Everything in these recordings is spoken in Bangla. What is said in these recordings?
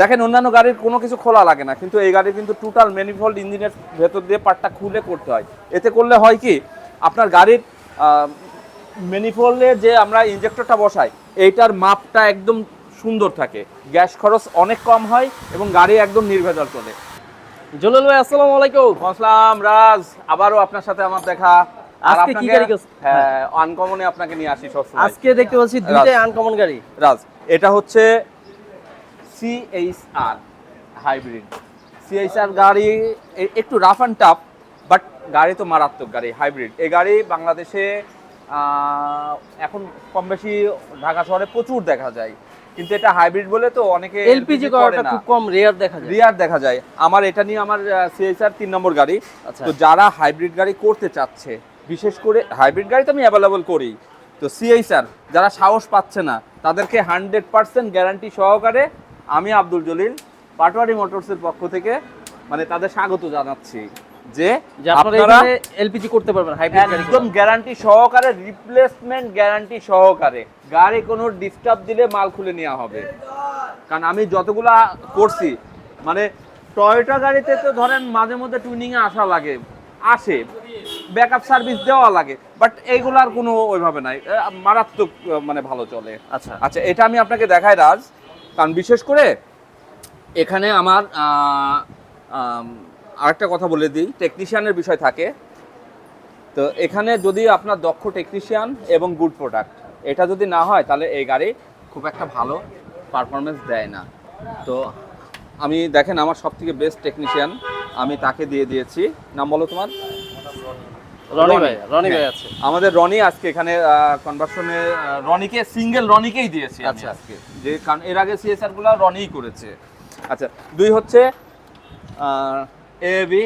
দেখেন অন্যান্য গাড়ির কোনো কিছু খোলা লাগে না কিন্তু এই গাড়ির কিন্তু টোটাল ম্যানিফোল্ড ইঞ্জিনের ভেতর দিয়ে পার্টটা খুলে করতে হয়। এতে করলে হয় কি আপনার গাড়ির ম্যানিফোল্ডে যে আমরা ইঞ্জেক্টরটা বসাই এইটার মাপটা একদম সুন্দর থাকে। গ্যাস খরচ অনেক কম হয় এবং গাড়ি একদম নির্ভেজাল চলে। জলিল ভাই আসসালামু আলাইকুম। আসসালাম রাজ। আবারও আপনার সাথে আমার দেখা। আজকে কি গাড়ি হ্যাঁ আনকমনে আপনাকে নিয়ে আসি সবসময়। আজকে দেখতে পাচ্ছি দুইটাই আনকমন গাড়ি। রাজ এটা হচ্ছে সিএইচআর হাইব্রিড সিএইচআর গাড়ি একটু রাফ অ্যান্ড টাফ বাট গাড়ি তো মারাত্মক গাড়ি হাইব্রিড এই গাড়ি বাংলাদেশে এখন কম বেশি ঢাকা শহরে প্রচুর দেখা যায়। কিন্তু এটা হাইব্রিড বলে তো অনেকে এলপিজি করে করাটা। খুব কম রেয়ার দেখা যায়। রিয়ার দেখা যায়। আমার এটা নিয়ে আমার সিএইচআর তিন নম্বর গাড়ি। আচ্ছা। তো যারা হাইব্রিড গাড়ি করতে চাচ্ছে বিশেষ করে হাইব্রিড গাড়ি তো আমি অ্যাভেলেবল করি। তো সিএইচআর যারা সাহস পাচ্ছে না তাদেরকে হান্ড্রেড পার্সেন্ট গ্যারান্টি সহকারে আমি আব্দুল জলিল পাটোয়ারি মোটরসের পক্ষ থেকে মানে তাদের স্বাগত জানাচ্ছি যে আপনারা এলপিজি করতে পারবেন হাইব্রিড গাড়ি একদম গ্যারান্টি সহকারে রিপ্লেসমেন্ট গ্যারান্টি সহকারে গাড়ি কোনো ডিস্টার্ব দিলে মাল খুলে নেওয়া হবে। কারণ আমি যতগুলা করছি মানে টয়োটা গাড়িতে তো ধরেন মাঝে মধ্যে টুইনিং এ আসা লাগে আসে ব্যাকআপ সার্ভিস দেওয়া লাগে বাট এইগুলার কোনো ওইভাবে নাই মারাত্মক মানে ভালো চলে। আচ্ছা। আচ্ছা এটা আমি আপনাকে দেখাই রাজ। কারণ বিশেষ করে এখানে আমার আরেকটা কথা বলে দিই টেকনিশিয়ানের বিষয় থাকে। তো এখানে যদি আপনার দক্ষ টেকনিশিয়ান এবং গুড প্রোডাক্ট এটা যদি না হয়, তাহলে এই গাড়ি খুব একটা ভালো পারফরমেন্স দেয় না। তো আমি দেখেন, আমার সব থেকে বেস্ট টেকনিশিয়ান আমি তাকে দিয়ে দিয়েছি। নাম বলো তোমার? রনি। ভাই রনি ভাই হ্যাঁ। আছে। আমাদের রনি আজকে এখানে কনভার্সনে রনিকে সিঙ্গেল রনিকেই দিয়েছি আমি আচ্ছা। আজকে। যে কারণ এর আগে সিএসআরগুলো রনিই করেছে। আচ্ছা দুই হচ্ছে এবি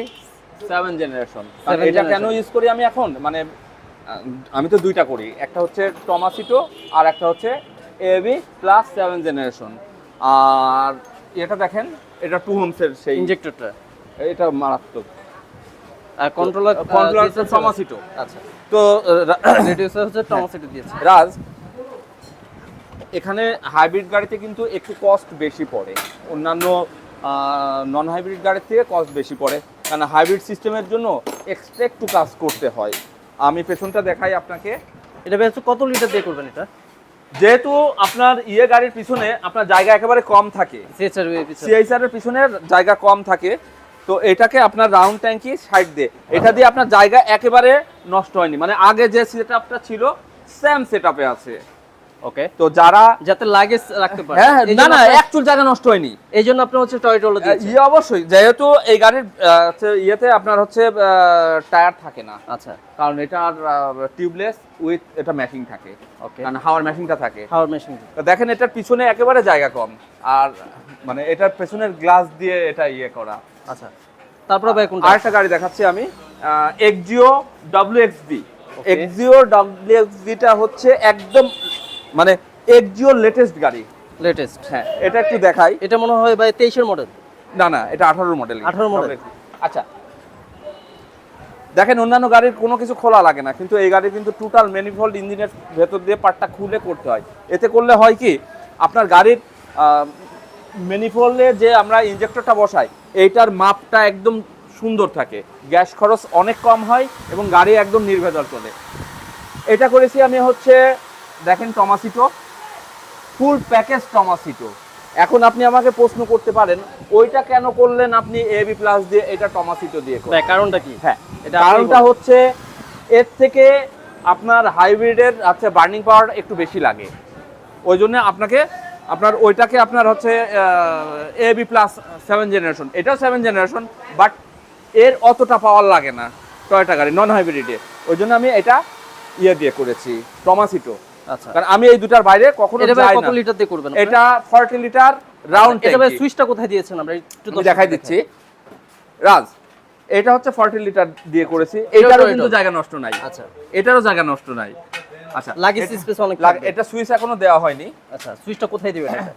সেভেন জেনারেশন এটা কেন ইউজ করি আমি এখন? মানে আমি তো দুইটা করি। একটা হচ্ছে টমাসিটো আর একটা হচ্ছে এবি প্লাস সেভেন জেনারেশন আর এটা দেখেন এটা টু হোমসের সেই ইনজেক্টরটা এটা মারাত্মক। আর কন্ট্রোলার কন্ট্রোলার টমাসিটো আচ্ছা। তো রেডিউসার হচ্ছে টমাসিটো দিয়েছে। রাজ এখানে হাইব্রিড গাড়িতে কিন্তু একটু কস্ট বেশি পড়ে। অন্যান্য নন হাইব্রিড গাড়ির থেকে কস্ট বেশি পড়ে। কারণ হাইব্রিড সিস্টেমের জন্য এক্সট্রা একটু কাজ করতে হয়। আমি পেছনটা দেখাই আপনাকে। এটা বেশ কত লিটার দিয়ে করবেন এটা? যেহেতু আপনার ইয়ে গাড়ির পিছনে আপনার জায়গা একেবারে কম থাকে। সিআইসার এর পিছনে জায়গা কম থাকে। তো এটাকে আপনার রাউন্ড ট্যাঙ্কি সাইড দিয়ে। এটা দিয়ে আপনার জায়গা একেবারে নষ্ট হয়নি। মানে আগে যে সেটআপটা ছিল সেম সেট আপে আছে। ওকে তো যারা যাতে লাগেজ রাখতে পারে। হ্যাঁ হ্যাঁ, না না আপনার- জায়গা নষ্ট হয়নি। এই জন্য আপনি হচ্ছে টয়টোলো দিয়েছেন ইয়ে অবশ্যই যেহেতু এই গাড়ির ইয়েতে আপনার হচ্ছে টায়ার থাকে না। আচ্ছা। কারণ এটা টিউবলেস উইথ এটা ম্যাশিং থাকে। ওকে কারণ হাওয়ার ম্যাশিংটা থাকে। হাওয়ার তো দেখেন এটার পিছনে একেবারে জায়গা কম। আর মানে এটার পেছনের গ্লাস দিয়ে এটা ইয়ে করা। আচ্ছা তারপরে ভাই কোনটা? আরেকটা গাড়ি দেখাচ্ছি আমি Axio W X B. Axio W X beta হচ্ছে একদম মানে এক্সিও লেটেস্ট গাড়ি। লেটেস্ট হ্যাঁ এটা একটু দেখাই। এটা মনে হয় ভাই তেইশের মডেল না না এটা আঠারোর মডেল 18 model? আচ্ছা। দেখেন অন্যান্য গাড়ির কোনো কিছু খোলা লাগে না কিন্তু এই গাড়ি কিন্তু টোটাল ম্যানিফোল্ড ইঞ্জিনের ভেতর দিয়ে পার্টটা খুলে করতে হয়। এতে করলে হয় কি আপনার গাড়ির ম্যানিফোল্ডে যে আমরা ইঞ্জেক্টরটা বসাই এইটার মাপটা একদম সুন্দর থাকে। গ্যাস খরচ অনেক কম হয় এবং গাড়ি একদম নির্ভেজাল চলে। এটা করেছি আমি হচ্ছে দেখেন টমাসিটো ফুল প্যাকেজ টমাসিটো এখন আপনি আমাকে প্রশ্ন করতে পারেন ওইটা কেন করলেন আপনি এবি প্লাস দিয়ে এটা টমাসিটো দিয়ে? কারণটা কি? হ্যাঁ এটা কারণটা হচ্ছে এর থেকে আপনার হাইব্রিডের আচ্ছা বার্নিং পাওয়ার একটু বেশি লাগে। ওই জন্য আপনাকে আপনার ওইটাকে আপনার হচ্ছে A B plus seven generation এটাও সেভেন জেনারেশন বাট এর অতটা পাওয়ার লাগে না টয়টা গাড়ি নন হাইব্রিডে ওই জন্য আমি এটা ইয়ে দিয়ে করেছি টমাসিটো আচ্ছা। কারণ আমি এই দুটার বাইরে কখনো যাই কত না। লিটার দিয়ে করবেন এটা 40 লিটার রাউন্ড এটা ভাই সুইচটা কোথায় দিয়েছেন আমরা একটু দেখাই দিচ্ছি। রাজ এটা হচ্ছে 40 লিটার দিয়ে করেছি। এটারও এটা। কিন্তু জায়গা নষ্ট নাই। আচ্ছা। এটারও জায়গা নষ্ট নাই। আচ্ছা লাগেজ স্পেস অনেক লাগ- এটা সুইচ এখনও দেওয়া হয়নি। আচ্ছা সুইচটা কোথায় দিবেন এটা?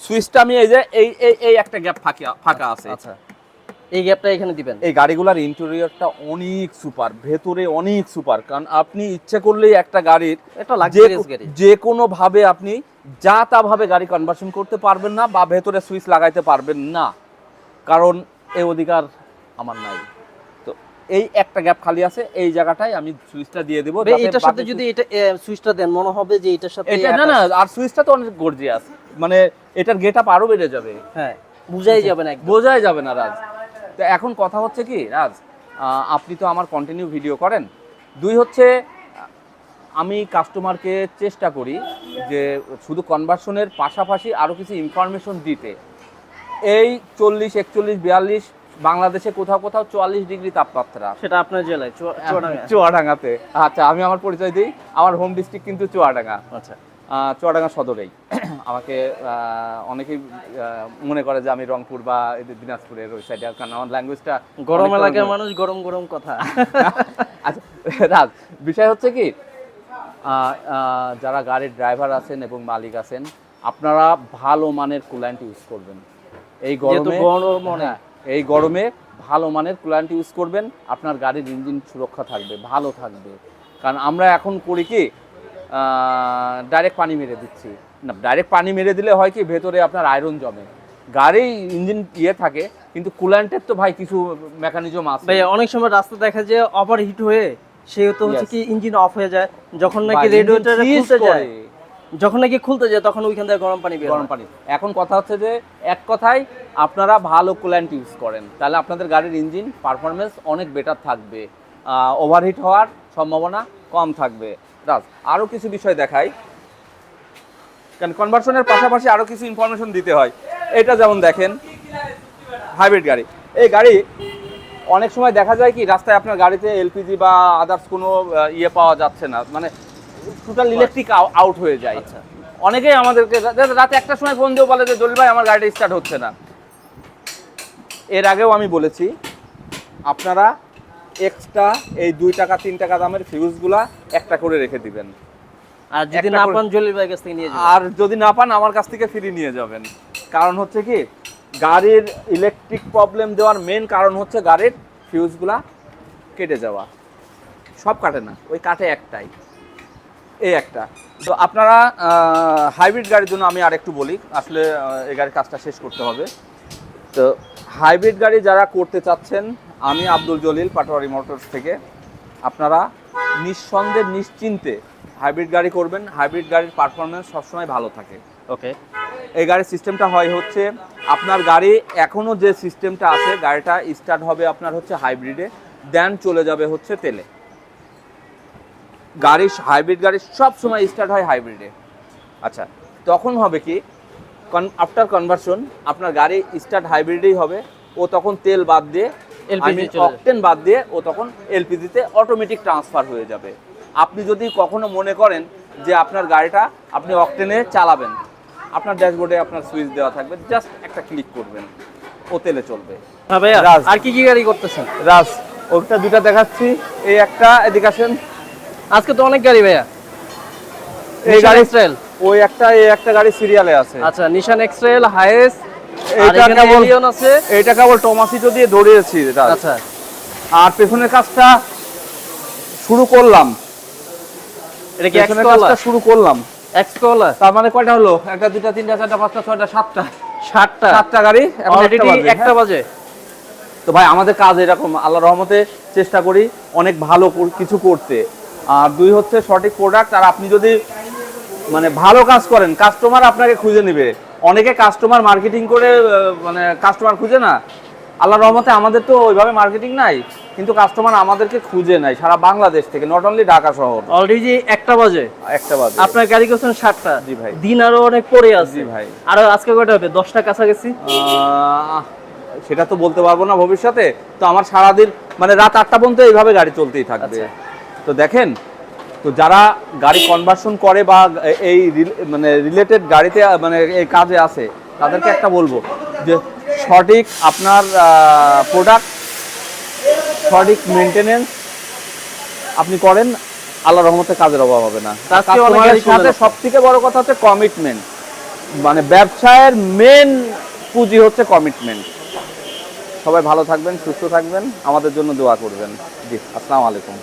সুইচটা আমি এই যে এই এই এই একটা গ্যাপ ফাঁকা ফাঁকা আছে। আচ্ছা এই গ্যাপটা এখানে দিবেন। এই গাড়িগুলোর ইন্টেরিয়রটা অনেক সুপার ভেতরে অনেক সুপার কারণ আপনি ইচ্ছে করলেই একটা গাড়ির যে লাক্সারিয়াস গাড়ি। যে কোনো ভাবে আপনি যা তা ভাবে গাড়ি কনভার্সন করতে পারবেন না বা ভেতরে সুইচ লাগাইতে পারবেন না। কারণ এই অধিকার আমার নাই। এই একটা গ্যাপ খালি আছে এই জায়গাটায় আমি সুইচটা দিয়ে দেবো এটার সাথে যদি এটা সুইচটা দেন মনে হবে যে এটার সাথে এটা না না আর সুইচটা তো অনেক গর্জিয়াস মানে এটার গেট আপ আরও বেড়ে যাবে। হ্যাঁ বুঝাই যাবে না একদম। বোঝাই যাবে না রাজ। তো এখন কথা হচ্ছে কি রাজ আপনি তো আমার কন্টিনিউ ভিডিও করেন। দুই হচ্ছে আমি কাস্টমারকে চেষ্টা করি যে শুধু কনভার্সনের পাশাপাশি আরও কিছু ইনফরমেশন দিতে। এই চল্লিশ একচল্লিশ বিয়াল্লিশ বাংলাদেশে কোথাও কোথাও চুয়াল্লিশ ডিগ্রি তাপমাত্রা। সেটা আপনার জেলায় চুয়াডাঙ্গাতে। আচ্ছা আমি আমার পরিচয় দিই। আমার হোম ডিস্ট্রিক্ট কিন্তু চুয়াডাঙ্গা। আচ্ছা। চুয়াডাঙ্গা সদরেই। আমাকে অনেকেই মনে করে যে আমি রংপুর বা দিনাজপুরের ওই সাইডে কারণ আমার ল্যাঙ্গুয়েজটা গরম এলাকার মানুষ গরম গরম কথা। আচ্ছা রাজ বিষয় হচ্ছে কি যারা গাড়ির ড্রাইভার আছেন এবং মালিক আছেন আপনারা ভালো মানের কুল্যান্ট ইউজ করবেন। এই গরমে গরম। হ্যাঁ, এই গরমে ভালো মানের কুল্যান্ট ইউজ করবেন আপনার গাড়ির ইঞ্জিন সুরক্ষা থাকবে ভালো থাকবে। কারণ আমরা এখন করি কি ডাইরেক্ট পানি মেরে দিচ্ছি। না ডাইরেক্ট পানি মেরে দিলে হয় কি ভেতরে আপনার আয়রন জমে। গাড়ি ইঞ্জিন ইয়ে থাকে কিন্তু কুল্যান্টের তো ভাই কিছু মেকানিজম আছে। ভাই অনেক সময় রাস্তা দেখা যায় ওভার হিট হয়ে সে তো হচ্ছে কি ইঞ্জিন অফ হয়ে যায় যখন নাকি রেডিয়েটর খুলতে যায়। যখন নাকি খুলতে যায়, তখন ওইখান থেকে গরম পানি গরম পানি। এখন কথা হচ্ছে যে, এক কথায় আপনারা ভালো কুল্যান্ট ইউজ করেন। তাহলে আপনাদের গাড়ির ইঞ্জিন পারফরমেন্স অনেক বেটার থাকবে। ওভারহিট হওয়ার সম্ভাবনা কম থাকবে। রাজ আরও কিছু বিষয় দেখাই। কারণ কনভার্সনের পাশাপাশি আরও কিছু ইনফরমেশন দিতে হয়। এটা যেমন দেখেন হাইব্রিড গাড়ি। এই গাড়ি অনেক সময় দেখা যায় কি, রাস্তায় আপনার গাড়িতে এলপিজি বা আদার্স কোনো ইয়ে পাওয়া যাচ্ছে না। মানে টোটাল ইলেকট্রিক আউট হয়ে যায়। আচ্ছা। অনেকেই আমাদেরকে রাতে একটা সময় ফোন দিয়ে বলে যে দলিল ভাই আমার গাড়িটা স্টার্ট হচ্ছে না। এর আগেও আমি বলেছি আপনারা এক্সট্রা এই দুই টাকা তিন টাকা দামের ফিউজগুলা একটা করে রেখে দিবেন। আর যদি না পান জলির ভাই কাছ থেকে নিয়ে যাবেন। আর যদি না পান আমার কাছ থেকে ফ্রি নিয়ে যাবেন। কারণ হচ্ছে কি গাড়ির ইলেকট্রিক প্রবলেম দেওয়ার মেন কারণ হচ্ছে গাড়ির ফিউজগুলা কেটে যাওয়া। সব কাটে না ওই কাটে একটাই। এই একটা। তো আপনারা হাইব্রিড গাড়ির জন্য আমি আরেকটু বলি, আসলে এই গাড়ির কাজটা শেষ করতে হবে। তো হাইব্রিড গাড়ি যারা করতে চাচ্ছেন, আমি আব্দুল জলিল, পাটোয়ারি মোটরস থেকে। আপনারা নিঃসন্দেহে, নিশ্চিন্তে হাইব্রিড গাড়ি করবেন। হাইব্রিড গাড়ির পারফরমেন্স সবসময় ভালো থাকে। ওকে এই গাড়ির সিস্টেমটা হয় হচ্ছে, আপনার গাড়ি এখনও যে সিস্টেমটা আছে, গাড়িটা স্টার্ট হবে আপনার হচ্ছে হাইব্রিডে দেন চলে যাবে হচ্ছে তেলে। গাড়ি হাইব্রিড গাড়ি সব সময় স্টার্ট হয় হাইব্রিডে আচ্ছা তখন হবে কি কন আফটার কনভার্সন আপনার গাড়ি স্টার্ট হাইব্রিডেই হবে ও তখন তেল বাদ দিয়ে যাবে। অকটেন বাদ দিয়ে ও তখন এলপিজিতে অটোমেটিক ট্রান্সফার হয়ে যাবে। আপনি যদি কখনো মনে করেন যে আপনার গাড়িটা আপনি অকটেনে চালাবেন আপনার ড্যাশবোর্ডে আপনার সুইচ দেওয়া থাকবে জাস্ট একটা ক্লিক করবেন ও তেলে চলবে। হ্যাঁ ভাইয়া রাজ। আর কি কি গাড়ি করতেছেন? রাস ওটা দুটা দেখাচ্ছি এই একটা এদিকে আসেন। আজকে তো অনেক গাড়ি ভাইয়া। এই গাড়ি ট্রেল ওই একটা এই একটা গাড়ি সিরিয়ালে আছে। আচ্ছা নিশান এক্সট্রেল হাইস এইটা এইটা কেবল আছে। এইটা কেবল টমাসিটো দিয়ে ধরিয়েছি রাজ। আচ্ছা। আর পেছনের কাজটা শুরু করলাম। এটা কি পেছনের কাজটা শুরু করলাম। তার মানে কয়টা হলো? একটা দুটা তিনটা চারটা পাঁচটা ছয়টা সাতটা। ষাটটা সাতটা গাড়ি। অলরেডি বাজে, একটা হ্যাঁ? বাজে। তো ভাই আমাদের কাজ এরকম। আল্লাহ রহমতে চেষ্টা করি অনেক ভালো কিছু করতে। আর দুই হচ্ছে সঠিক প্রোডাক্ট আর আপনি যদি মানে ভালো কাজ করেন কাস্টমার আপনাকে খুঁজে নেবে। অনেকে কাস্টমার মার্কেটিং করে মানে কাস্টমার খুঁজে না। আল্লাহ রহমতে আমাদের তো ওইভাবে মার্কেটিং নাই কিন্তু কাস্টমার আমাদেরকে খুঁজে নেয় সারা বাংলাদেশ থেকে নট অনলি ঢাকা শহর। অলরেডি একটা বাজে? একটা বাজে। আপনার গাড়ি করছেন ষাটটা। জি ভাই। দিন আরও অনেক পরে আছে। ভাই। আর আজকে কয়টা হবে? দশটা কাছাকাছি? সেটা তো বলতে পারব না ভবিষ্যতে। তো আমার সারাদিন মানে রাত আটটা পর্যন্ত এইভাবে গাড়ি চলতেই থাকবে। আচ্ছা। তো দেখেন তো যারা গাড়ি কনভার্সন করে বা এই মানে রিলেটেড গাড়িতে মানে এই কাজে আছে তাদেরকে একটা বলব যে সঠিক আপনার প্রোডাক্ট সঠিক মেনটেনেন্স আপনি করেন আল্লাহ রহমতে কাজের অভাব হবে না। সাথে সব থেকে বড় কথা হচ্ছে কমিটমেন্ট মানে ব্যবসায়ের মেন পুঁজি হচ্ছে কমিটমেন্ট সবাই ভালো থাকবেন সুস্থ থাকবেন আমাদের জন্য দোয়া করবেন। জি আসসালামু আলাইকুম।